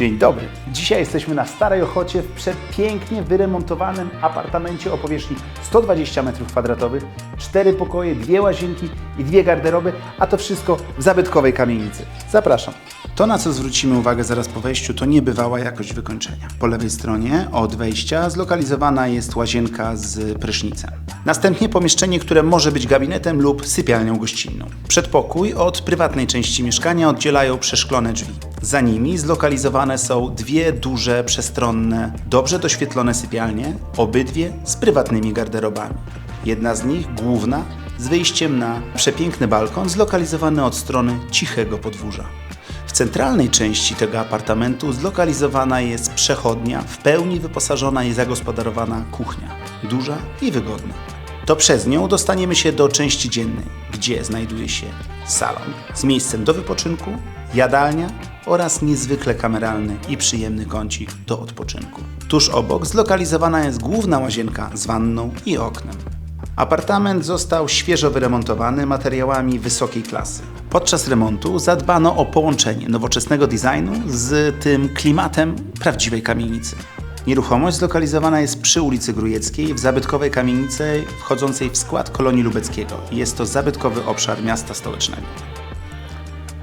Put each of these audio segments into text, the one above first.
Dzień dobry. Dzisiaj jesteśmy na Starej Ochocie w przepięknie wyremontowanym apartamencie o powierzchni 120 m2, cztery pokoje, dwie łazienki i dwie garderoby, a to wszystko w zabytkowej kamienicy. Zapraszam. To, na co zwrócimy uwagę zaraz po wejściu, to niebywała jakość wykończenia. Po lewej stronie od wejścia zlokalizowana jest łazienka z prysznicem. Następnie pomieszczenie, które może być gabinetem lub sypialnią gościnną. Przedpokój od prywatnej części mieszkania oddzielają przeszklone drzwi. Za nimi zlokalizowane są dwie duże, przestronne, dobrze doświetlone sypialnie, obydwie z prywatnymi garderobami. Jedna z nich, główna, z wyjściem na przepiękny balkon zlokalizowany od strony cichego podwórza. W centralnej części tego apartamentu zlokalizowana jest przechodnia, w pełni wyposażona i zagospodarowana kuchnia. Duża i wygodna. To przez nią dostaniemy się do części dziennej, gdzie znajduje się salon z miejscem do wypoczynku, jadalnia oraz niezwykle kameralny i przyjemny kącik do odpoczynku. Tuż obok zlokalizowana jest główna łazienka z wanną i oknem. Apartament został świeżo wyremontowany materiałami wysokiej klasy. Podczas remontu zadbano o połączenie nowoczesnego designu z tym klimatem prawdziwej kamienicy. Nieruchomość zlokalizowana jest przy ulicy Grujeckiej w zabytkowej kamienicy wchodzącej w skład kolonii lubeckiego. Jest to zabytkowy obszar miasta stołecznego.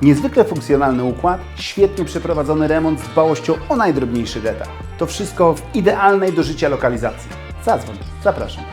Niezwykle funkcjonalny układ, świetnie przeprowadzony remont z dbałością o najdrobniejszy detal. To wszystko w idealnej do życia lokalizacji. Zadzwoń, zapraszam.